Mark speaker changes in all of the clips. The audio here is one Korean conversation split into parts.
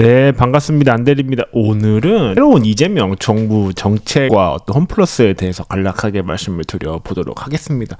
Speaker 1: 네, 반갑습니다. 안대리입니다. 오늘은 새로운 이재명 정부 정책과 어떤 홈플러스에 대해서 간략하게 말씀을 드려보도록 하겠습니다.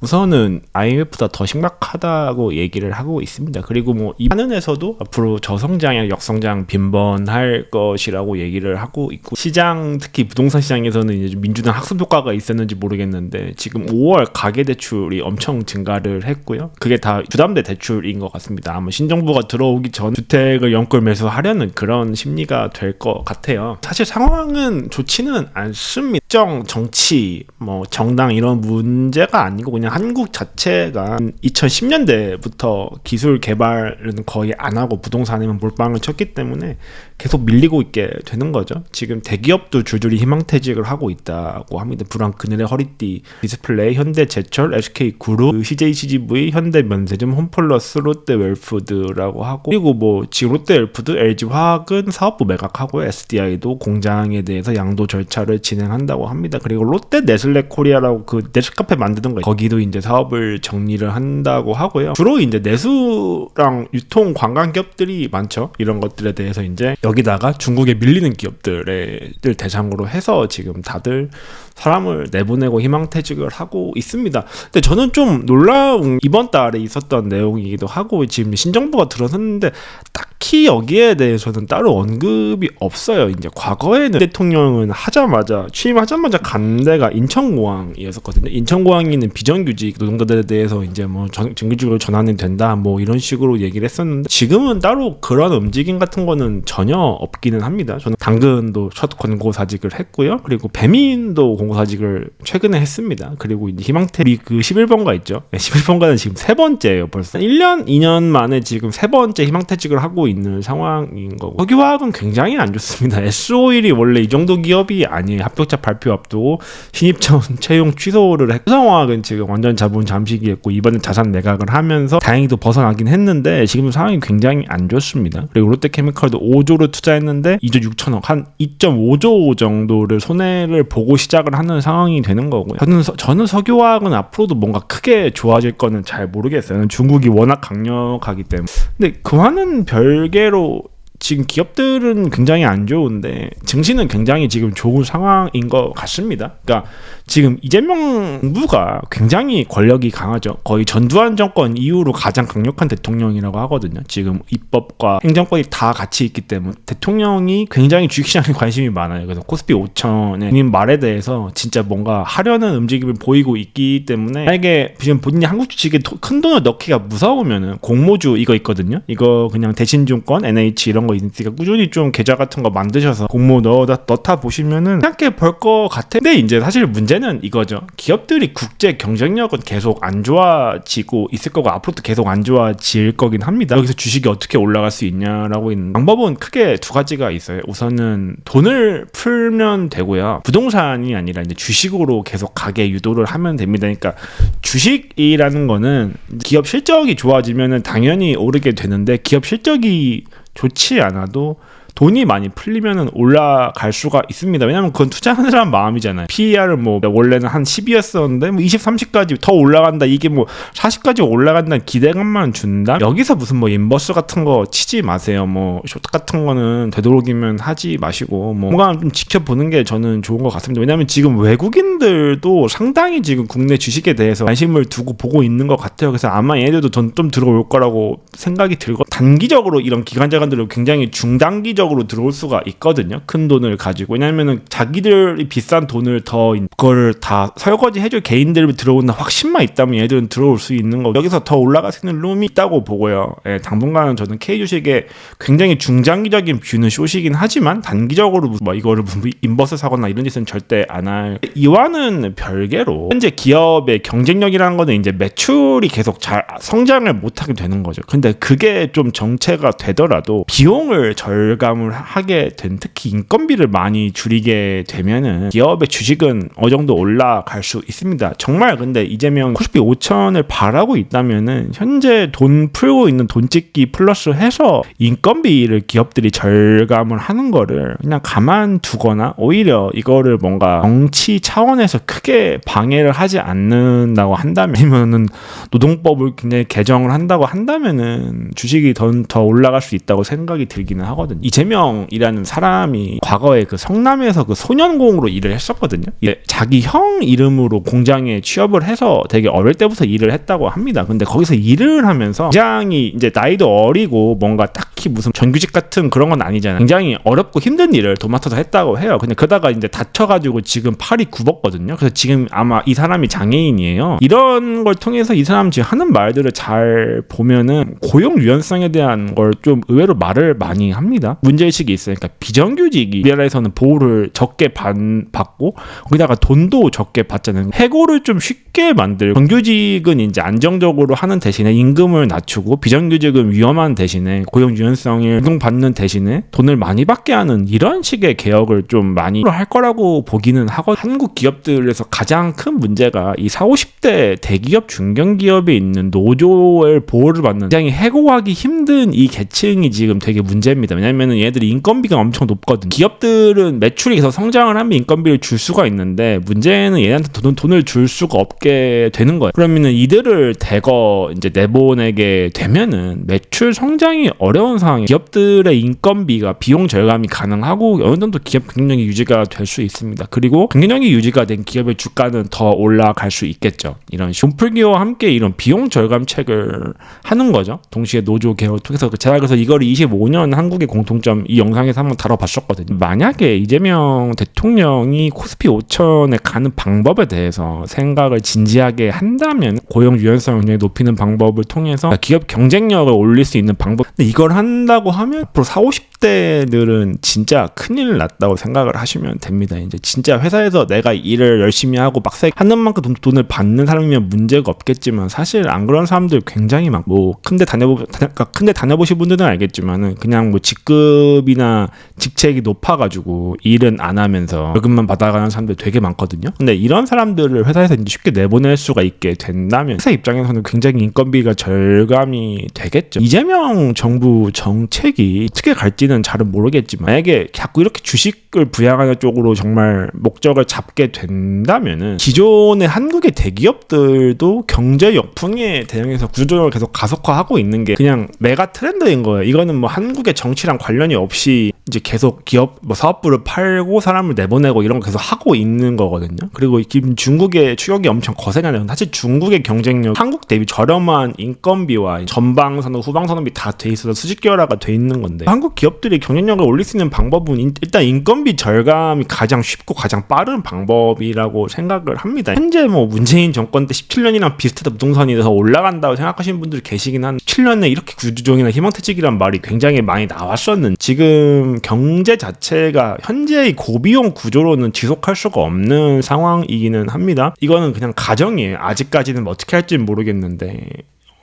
Speaker 1: 우선은 IMF보다 더 심각하다고 얘기를 하고 있습니다. 그리고 뭐 이반은에서도 앞으로 저성장이나 역성장 빈번할 것이라고 얘기를 하고 있고 시장 특히 부동산 시장에서는 이제 민주당 학습 효과가 있었는지 모르겠는데 지금 5월 가계 대출이 엄청 증가를 했고요. 그게 다 부담대 대출인 것 같습니다. 아마 신정부가 들어오기 전 주택을 연끌 매수하려는 그런 심리가 될 것 같아요. 사실 상황은 좋지는 않습니다. 정 정치 뭐 정당 이런 문제가 아니고 그냥 한국 자체가 2010년대부터 기술 개발은 거의 안 하고 부동산에만 몰빵을 쳤기 때문에 계속 밀리고 있게 되는 거죠. 지금 대기업도 줄줄이 희망퇴직을 하고 있다고 합니다. 불안 그늘의 허리띠, 디스플레이, 현대 제철, SK그룹, CJCGV, 현대 면세점, 홈플러스, 롯데 웰푸드라고 하고 그리고 뭐 지금 롯데 웰푸드, LG화학은 사업부 매각하고 SDI도 공장에 대해서 양도 절차를 진행한다고 합니다. 그리고 롯데 네슬레 코리아라고 그 네스카페 만드는 거 거기도 이제 사업을 정리를 한다고 하고요. 주로 이제 내수랑 유통 관광 기업들이 많죠. 이런 것들에 대해서 이제 여기다가 중국에 밀리는 기업들을 대상으로 해서 지금 다들 사람을 내보내고 희망퇴직을 하고 있습니다. 근데 저는 좀 놀라운 이번 달에 있었던 내용이기도 하고 지금 신정부가 들어섰는데 딱히 여기에 대해서는 따로 언급이 없어요. 이제 과거에는 대통령은 하자마자 취임하자마자 간 데가 인천공항이었었거든요. 인천공항에 있는 비정규직 노동자들에 대해서 이제 뭐 정규직으로 전환이 된다 뭐 이런 식으로 얘기를 했었는데 지금은 따로 그런 움직임 같은 거는 전혀 없기는 합니다. 저는 당근도 첫 권고사직을 했고요. 그리고 배민도 공 고사직을 최근에 했습니다. 그리고 이제 희망태리 그 11번가 있죠. 11번가는 지금 세 번째예요. 벌써 1년, 2년 만에 지금 세 번째 희망퇴직을 하고 있는 상황인 거고 석유화학은 굉장히 안 좋습니다. S5일이 원래 이 정도 기업이 아니에요. 합격자 발표 앞두고 신입자원 채용 취소를 했고 삼성화학은 지금 완전 자본 잠식이었고 이번에 자산 매각을 하면서 다행히도 벗어나긴 했는데 지금 상황이 굉장히 안 좋습니다. 그리고 롯데케미칼도 5조를 투자했는데 2조 6천억 한 2.5조 정도를 손해를 보고 시작을 하는 상황이 되는 거고요. 저는, 저는 석유화학은 앞으로도 뭔가 크게 좋아질 거는 잘 모르겠어요. 중국이 워낙 강력하기 때문에. 근데 그와는 별개로 지금 기업들은 굉장히 안 좋은데 증시는 굉장히 지금 좋은 상황인 것 같습니다. 그러니까 지금 이재명 정부가 굉장히 권력이 강하죠. 거의 전두환 정권 이후로 가장 강력한 대통령이라고 하거든요. 지금 입법과 행정권이 다 같이 있기 때문에 대통령이 굉장히 주식시장에 관심이 많아요. 그래서 코스피 5천의 본인 말에 대해서 진짜 뭔가 하려는 움직임을 보이고 있기 때문에 만약에 지금 본인이 한국 주식에 큰 돈을 넣기가 무서우면은 공모주 이거 있거든요. 이거 그냥 대신증권, NH 이런 거 있으니까 꾸준히 좀 계좌 같은 거 만드셔서 공모 넣어다 넣다 보시면은 함께 벌것 같은데 이제 사실 문제는 이거죠. 기업들이 국제 경쟁력은 계속 안 좋아지고 있을 거고 앞으로도 계속 안 좋아질 거긴 합니다. 여기서 주식이 어떻게 올라갈 수 있냐라고 있는 방법은 크게 두 가지가 있어요. 우선은 돈을 풀면 되고요. 부동산이 아니라 이제 주식으로 계속 가게 유도를 하면 됩니다. 그러니까 주식이라는 거는 기업 실적이 좋아지면은 당연히 오르게 되는데 기업 실적이 좋지 않아도 돈이 많이 풀리면 올라갈 수가 있습니다. 왜냐면 그건 투자하는 사람 마음이잖아요. PER은 뭐 원래는 한 10이었었는데 뭐 20, 30까지 더 올라간다. 이게 뭐 40까지 올라간다는 기대감만 준다. 여기서 무슨 뭐 인버스 같은 거 치지 마세요. 뭐 쇼트 같은 거는 되도록이면 하지 마시고 뭐 뭔가 좀 지켜보는 게 저는 좋은 것 같습니다. 왜냐면 지금 외국인들도 상당히 지금 국내 주식에 대해서 관심을 두고 보고 있는 것 같아요. 그래서 아마 얘네들도 돈좀 들어올 거라고 생각이 들고 단기적으로 이런 기관자관들을 굉장히 중단기적 적으로 들어올 수가 있거든요. 큰 돈을 가지고. 왜냐면은 자기들이 비싼 돈을 더 그거를 다 설거지 해줄 개인들 들어오는 확신만 있다면 얘들은 들어올 수 있는 거. 여기서 더 올라갈 수 있는 룸이 있다고 보고요. 예, 당분간은 저는 K 주식에 굉장히 중장기적인 뷰는 쇼시긴 하지만 단기적으로 뭐 이거를 인버스 사거나 이런 짓은 절대 안 할. 이와는 별개로 현재 기업의 경쟁력이라는 거는 이제 매출이 계속 잘 성장을 못하게 되는 거죠. 근데 그게 좀 정체가 되더라도 비용을 절감 절감을 하게 된 특히 인건비를 많이 줄이게 되면은 기업의 주식은 어느 정도 올라갈 수 있습니다. 정말 근데 이재명 코스피 5천을 바라고 있다면은 현재 돈 풀고 있는 돈 찍기 플러스 해서 인건비를 기업들이 절감을 하는 거를 그냥 가만 두거나 오히려 이거를 뭔가 정치 차원에서 크게 방해를 하지 않는다고 한다면 아니면은 노동법을 굉장히 개정을 한다고 한다면은 주식이 더, 더 올라갈 수 있다고 생각이 들기는 하거든요. 이재 명이라는 사람이 과거에 그 성남에서 그 소년공으로 일을 했었거든요. 예, 자기 형 이름으로 공장에 취업을 해서 되게 어릴 때부터 일을 했다고 합니다. 근데 거기서 일을 하면서 굉장히 이제 나이도 어리고 뭔가 딱히 무슨 정규직 같은 그런 건 아니잖아요. 굉장히 어렵고 힘든 일을 도맡아서 했다고 해요. 근데 그러다가 이제 다쳐가지고 지금 팔이 굽었거든요. 그래서 지금 아마 이 사람이 장애인이에요. 이런 걸 통해서 이 사람 지금 하는 말들을 잘 보면은 고용 유연성에 대한 걸 좀 의외로 말을 많이 합니다. 문 제의식이 있어요. 그러니까 비정규직이 우리나라에서는 보호를 적게 받, 받고 거기다가 돈도 적게 받잖아요. 해고를 좀 쉽게 만들고 정규직은 이제 안정적으로 하는 대신에 임금을 낮추고 비정규직은 위험한 대신에 고용 유연성을 적용받는 대신에 돈을 많이 받게 하는 이런 식의 개혁을 좀 많이 할 거라고 보기는 하고 한국 기업들에서 가장 큰 문제가 이 4, 50대 대기업 중견기업에 있는 노조의 보호를 받는 굉장히 해고하기 힘든 이 계층이 지금 되게 문제입니다. 왜냐면 은 얘들이 인건비가 엄청 높거든. 기업들은 매출이 계속 성장을 하면 인건비를 줄 수가 있는데 문제는 얘한테 돈, 돈을 줄 수가 없게 되는 거예요. 그러면은 이들을 대거 이제 내보내게 되면은 매출 성장이 어려운 상황에 기업들의 인건비가 비용 절감이 가능하고 어느 정도 기업 경쟁력이 유지가 될 수 있습니다. 그리고 경쟁력이 유지가 된 기업의 주가는 더 올라갈 수 있겠죠. 이런 돈풀기와 함께 이런 비용 절감책을 하는 거죠. 동시에 노조 개혁을 통해서 제가 그래서 이걸 25년 한국의 공통점 이 영상에서 한번 다뤄봤었거든요. 만약에 이재명 대통령이 코스피 5천에 가는 방법에 대해서 생각을 진지하게 한다면 고용 유연성을 굉장히 높이는 방법을 통해서 기업 경쟁력을 올릴 수 있는 방법. 근데 이걸 한다고 하면 앞으로 4, 50 대들은 진짜 큰일 났다고 생각을 하시면 됩니다. 이제 진짜 회사에서 내가 일을 열심히 하고 빡세게 하는 만큼 돈, 돈을 받는 사람이면 문제가 없겠지만 사실 안 그런 사람들 굉장히 많고 뭐 큰데 다녀보 그러니까 큰데 다녀보신 분들은 알겠지만은 그냥 뭐 직급이나 직책이 높아가지고 일은 안 하면서 월급만 받아가는 사람들 되게 많거든요. 근데 이런 사람들을 회사에서 이제 쉽게 내보낼 수가 있게 된다면 회사 입장에서는 굉장히 인건비가 절감이 되겠죠. 이재명 정부 정책이 어떻게 갈지 는 잘은 모르겠지만 만약에 자꾸 이렇게 주식을 부양하는 쪽으로 정말 목적을 잡게 된다면은 기존의 한국의 대기업들도 경제 역풍에 대응해서 구조조정을 계속 가속화하고 있는 게 그냥 메가 트렌드인 거예요. 이거는 뭐 한국의 정치랑 관련이 없이 이제 계속 기업 뭐 사업부를 팔고 사람을 내보내고 이런 거 계속 하고 있는 거거든요. 그리고 지금 중국의 추격이 엄청 거세냐면 사실 중국의 경쟁력 한국 대비 저렴한 인건비와 전방 산업, 후방 산업이 다 돼 있어서 수직 계열화가 돼 있는 건데 한국 기업 들이 경쟁력을 올릴 수 있는 방법은 일단 인건비 절감이 가장 쉽고 가장 빠른 방법이라고 생각을 합니다. 현재 뭐 문재인 정권 때 17년이랑 비슷하다 부동산이 더 올라간다고 생각하시는 분들 계시긴 한 7년에 이렇게 구조조정이나 희망퇴직이란 말이 굉장히 많이 나왔었는 지금 경제 자체가 현재의 고비용 구조로는 지속할 수가 없는 상황이기는 합니다. 이거는 그냥 가정이에요. 아직까지는 뭐 어떻게 할지는 모르겠는데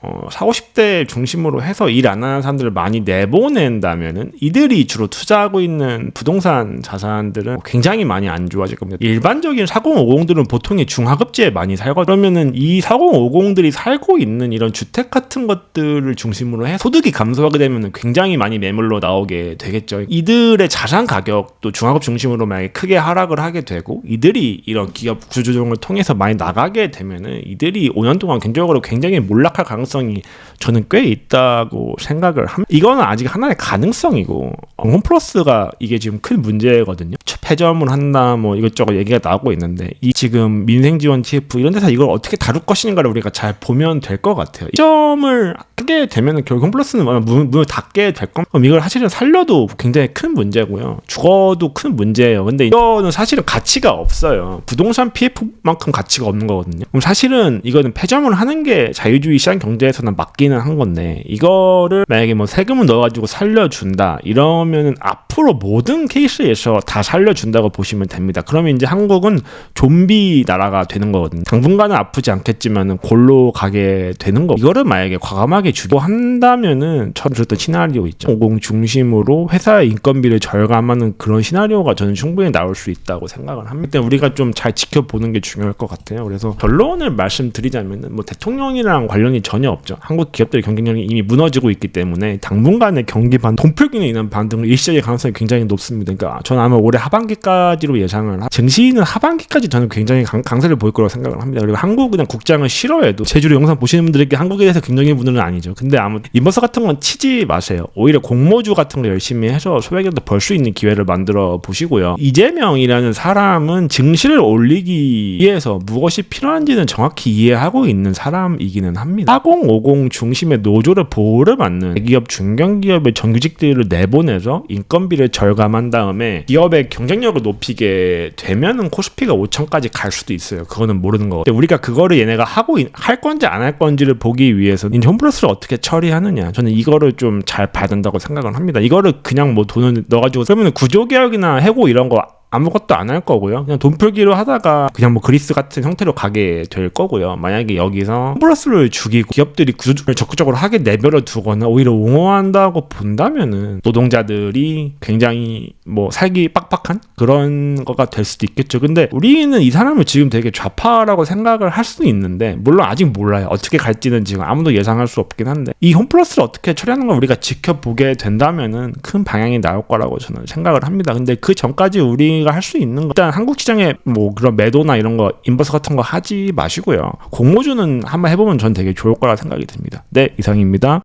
Speaker 1: 어, 40, 50대 중심으로 해서 일 안 하는 사람들을 많이 내보낸다면은 이들이 주로 투자하고 있는 부동산 자산들은 굉장히 많이 안 좋아질 겁니다. 일반적인 4050들은 보통의 중하급지에 많이 살고 그러면은 이 4050들이 살고 있는 이런 주택 같은 것들을 중심으로 해 소득이 감소하게 되면 굉장히 많이 매물로 나오게 되겠죠. 이들의 자산 가격도 중하급 중심으로 만약에 크게 하락을 하게 되고 이들이 이런 기업 구조조정을 통해서 많이 나가게 되면은 이들이 5년 동안 경제적으로 굉장히 몰락할 가능성 가능성이 저는 꽤 있다고 생각을 합니다. 이거는 아직 하나의 가능성이고 홈플러스가 이게 지금 큰 문제거든요. 폐점을 한다 뭐 이것저것 얘기가 나오고 있는데 이 지금 민생지원 TF 이런 데서 이걸 어떻게 다룰 것인가를 우리가 잘 보면 될 것 같아요. 이 점을 하게 되면 결국 홈플러스는 문, 문을 닫게 될 겁니다. 그럼 이걸 사실은 살려도 굉장히 큰 문제고요. 죽어도 큰 문제예요. 근데 이거는 사실은 가치가 없어요. 부동산 PF만큼 가치가 없는 거거든요. 그럼 사실은 이거는 폐점을 하는 게 자유주의 시장 경제 문제에서는 맞기는 한 건데 이거를 만약에 뭐 세금을 넣어가지고 살려준다 이러면은 앞 앞으로 모든 케이스에서 다 살려준다고 보시면 됩니다. 그러면 이제 한국은 좀비 나라가 되는 거거든요. 당분간은 아프지 않겠지만은 골로 가게 되는 거. 이거를 만약에 과감하게 주도 한다면은 처음 들었던 시나리오 있죠. 50 중심으로 회사의 인건비를 절감하는 그런 시나리오가 저는 충분히 나올 수 있다고 생각을 합니다. 일단 우리가 좀 잘 지켜보는 게 중요할 것 같아요. 그래서 결론을 말씀드리자면은 뭐 대통령이랑 관련이 전혀 없죠. 한국 기업들의 경쟁력이 이미 무너지고 있기 때문에 당분간의 경기 반 동풀기는 인한 반등을 일시적일 가능성이 굉장히 높습니다. 그러니까 저는 아마 올해 하반기까지로 예상을 하- 증시는 하반기까지 저는 굉장히 강, 강세를 보일 거라고 생각을 합니다. 그리고 한국은 국장을 싫어해도 제주로 영상 보시는 분들에게 한국에 대해서 긍정적인 분들은 아니죠. 근데 아무 인버스 같은 건 치지 마세요. 오히려 공모주 같은 거 열심히 해서 소액이라도 벌 수 있는 기회를 만들어 보시고요. 이재명이라는 사람은 증시를 올리기 위해서 무엇이 필요한지는 정확히 이해하고 있는 사람이기는 합니다. 4050 중심의 노조를 보호를 받는 대기업 중견기업의 정규직들을 내보내서 인건비를 절감한 다음에 기업의 경쟁력을 높이게 되면은 코스피가 5천까지 갈 수도 있어요. 그거는 모르는 거고. 근데 우리가 그거를 얘네가 하고 있- 할 건지 안 할 건지를 보기 위해서 이 홈플러스를 어떻게 처리하느냐. 저는 이거를 좀 잘 봐야 된다고 생각을 합니다. 이거를 그냥 뭐 돈을 넣어가지고 그러면 구조개혁이나 해고 이런 거 아무것도 안 할 거고요. 그냥 돈 풀기로 하다가 그냥 뭐 그리스 같은 형태로 가게 될 거고요. 만약에 여기서 플러스를 죽이고 기업들이 구조조정을 적극적으로 하게 내버려 두거나 오히려 옹호한다고 본다면은 노동자들이 굉장히 뭐 살기 빡빡한 그런 거가 될 수도 있겠죠. 근데 우리는 이 사람을 지금 되게 좌파라고 생각을 할 수는 있는데 물론 아직 몰라요. 어떻게 갈지는 지금 아무도 예상할 수 없긴 한데 이 홈플러스를 어떻게 처리하는 걸 우리가 지켜보게 된다면은 큰 방향이 나올 거라고 저는 생각을 합니다. 근데 그 전까지 우 리가 할 수 있는 거 일단 한국 시장에 뭐 그런 매도나 이런 거 인버스 같은 거 하지 마시고요. 공모주는 한번 해보면 전 되게 좋을 거라 생각이 듭니다. 네 이상입니다.